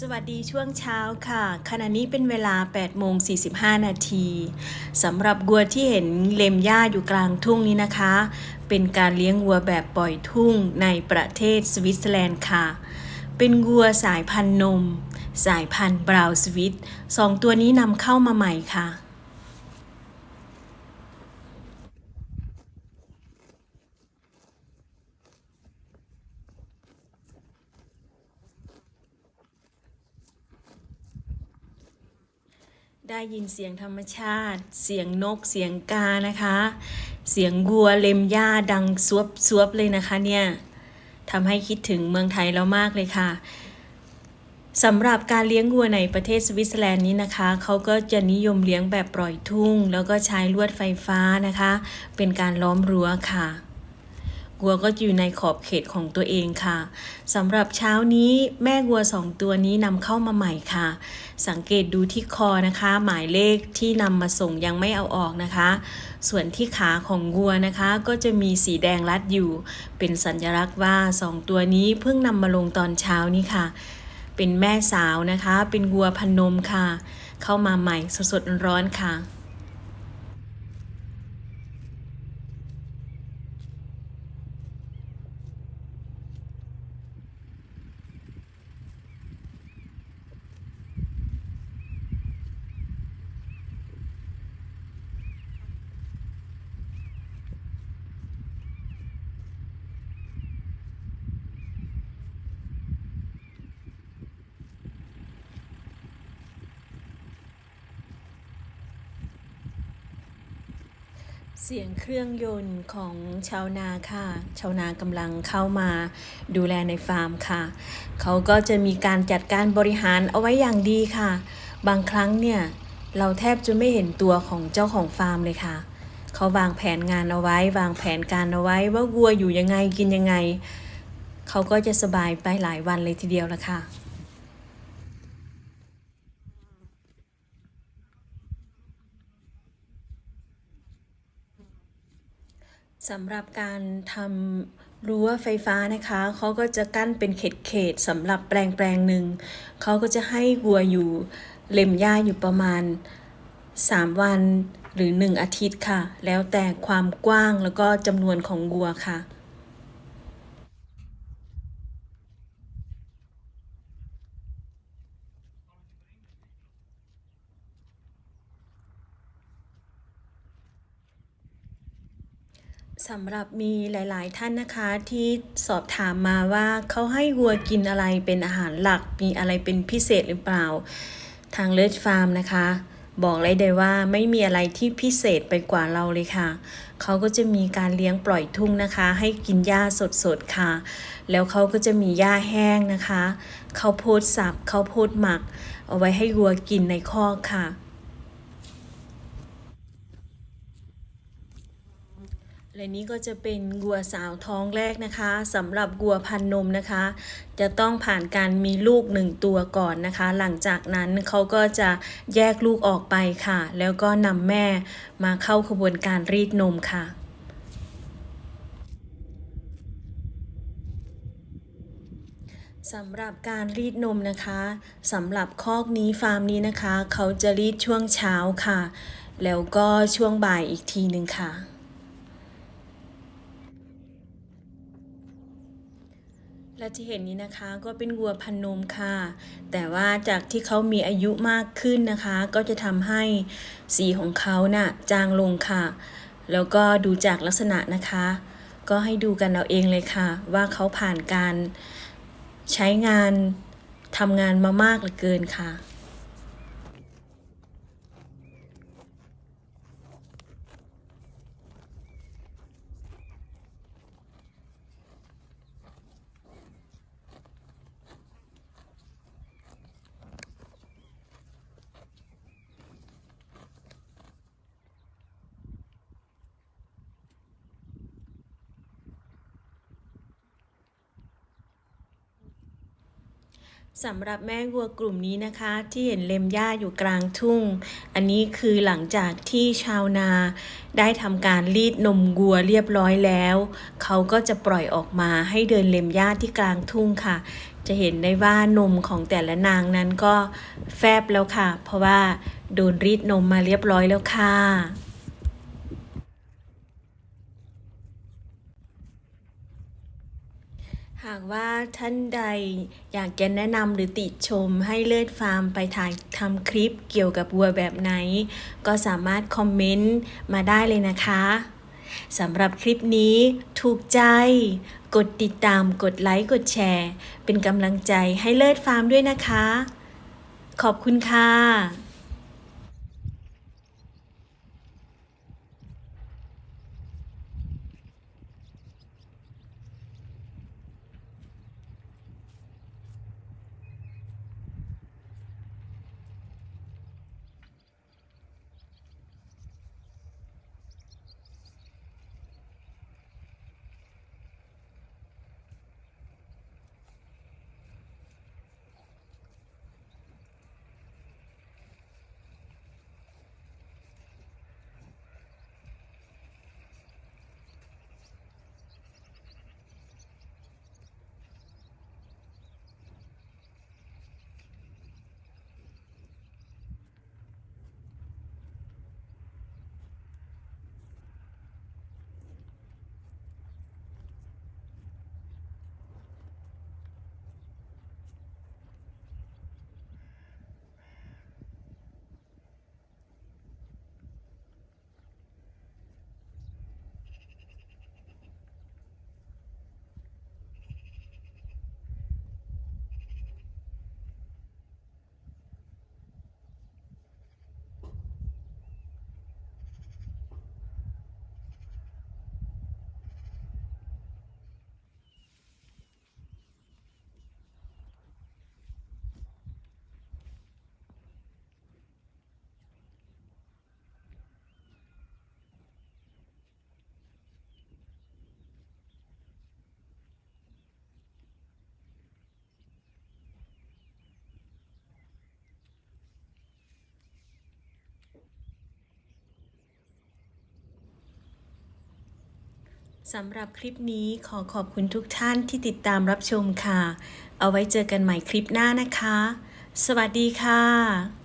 สวัสดีช่วงเช้าค่ะ ขณะนี้เป็นเวลา8โมง45 นาทีสำหรับวัวที่เห็นเล็มหญ้าอยู่กลางทุ่งนี้นะคะ เป็นการเลี้ยงวัวแบบปล่อยทุ่งในประเทศสวิตเซอร์แลนด์ค่ะ เป็นวัวสายพันธุ์นม สายพันธุ์บราวสวิตสองตัวนี้นำเข้ามาใหม่ค่ะ ได้ยินเสียงธรรมชาติ เสียงนก เสียงกานะคะ เสียงวัวเล็มหญ้าดังซวบซวบเลยนะคะเนี่ยทำให้คิดถึงเมืองไทยเรามากเลยค่ะสำหรับการเลี้ยงวัวในประเทศสวิตเซอร์แลนด์นี้นะคะ เขาก็จะนิยมเลี้ยงแบบปล่อยทุ่ง แล้วก็ใช้ลวดไฟฟ้านะคะ เป็นการล้อมรั้วค่ะ วัวก็อยู่ในขอบเขตของตัวเองค่ะสำหรับเช้านี้แม่วัวสองตัวนี้นำเข้ามาใหม่ค่ะ สังเกตดูที่คอนะคะ หมายเลขที่นำมาส่งยังไม่เอาออกนะคะ ส่วนที่ขาของวัวนะคะ ก็จะมีสีแดงรัดอยู่ เป็นสัญลักษณ์ว่าสองตัวนี้เพิ่งนำมาลงตอนเช้านี้ค่ะ เป็นแม่สาวนะคะ เป็นวัวพันนมค่ะ เข้ามาใหม่สดๆร้อนๆค่ะ เสียงเครื่องยนต์ของชาวนาค่ะ ชาวนากำลังเข้ามาดูแลในฟาร์มค่ะ เขาก็จะมีการจัดการบริหารเอาไว้อย่างดีค่ะ บางครั้งเนี่ย เราแทบจะไม่เห็นตัวของเจ้าของฟาร์มเลยค่ะ เขาวางแผนงานเอาไว้ วางแผนการเอาไว้ว่าวัวอยู่ยังไงกินยังไง เขาก็จะสบายไปหลายวันเลยทีเดียวละค่ะ สำหรับการทำรั้วไฟฟ้านะคะเขาก็จะกั้นเป็นเขตเขตๆสำหรับแปลงแปลงหนึ่งเขาก็จะให้วัวอยู่เล็มหญ้าอยู่ประมาณ 3 วันหรือ 1 อาทิตย์ค่ะ แล้วแต่ความกว้างแล้วก็จำนวนของวัวค่ะ สำหรับมีหลาย ๆ ท่านนะคะที่สอบถามมาว่าเขาให้วัวกินอะไรเป็นอาหารหลักมีอะไรเป็นพิเศษหรือเปล่า ทางเลิศฟาร์มนะคะ บอกเลยได้ว่าไม่มีอะไรที่พิเศษไปกว่าเราเลยค่ะ เขาก็จะมีการเลี้ยงปล่อยทุ่งนะคะ ให้กินหญ้าสด ๆ ค่ะ แล้วเขาก็จะมีหญ้าแห้งนะคะเขาโพดสับเขาโพดหมัก เอาไว้ให้วัวกินในคอกค่ะ และนี้ก็จะเป็นวัวสาวท้องแรกนะคะสำหรับวัวพันนมนะคะ จะต้องผ่านการมีลูกหนึ่งตัวก่อนนะคะ หลังจากนั้นเขาก็จะแยกลูกออกไปค่ะ แล้วก็นำแม่มาเข้าขบวนการรีดนมค่ะสำหรับการรีดนมนะคะสำหรับคอกนี้ฟาร์มนี้นะคะ เขาจะรีดช่วงเช้าค่ะ แล้วก็ช่วงบ่ายอีกทีหนึ่งค่ะ และที่เห็นนี้นะคะก็เป็นวัวพันนมค่ะ แต่ว่าจากที่เขามีอายุมากขึ้นนะคะ ก็จะทำให้สีของเขาน่ะจางลงค่ะ แล้วก็ดูจากลักษณะนะคะ ก็ให้ดูกันเอาเองเลยค่ะ ว่าเขาผ่านการใช้งานทำงานมามากเหลือเกินค่ะ สำหรับแม่วัวกลุ่มนี้นะคะ ที่เห็นเล็มหญ้าอยู่กลางทุ่ง อันนี้คือหลังจากที่ชาวนาได้ทำการรีดนมวัวเรียบร้อยแล้ว เขาก็จะปล่อยออกมาให้เดินเล็มหญ้าที่กลางทุ่งค่ะ จะเห็นได้ว่านมของแต่ละนางนั้นก็แฟบแล้วค่ะ เพราะว่าโดนรีดนมมาเรียบร้อยแล้วค่ะ หากว่าท่านใดอยากจะแนะนำหรือติชมให้เลิศฟาร์มไปถ่ายทำคลิปเกี่ยวกับวัวแบบไหน ก็สามารถคอมเมนต์มาได้เลยนะคะสำหรับคลิปนี้ถูกใจ กดติดตามกดไลค์กดแชร์ เป็นกำลังใจให้เลิศฟาร์มด้วยนะคะ ขอบคุณค่ะ สำหรับคลิปนี้ขอขอบคุณทุกท่านที่ติดตามรับชมค่ะ เอาไว้เจอกันใหม่คลิปหน้านะคะ สวัสดีค่ะ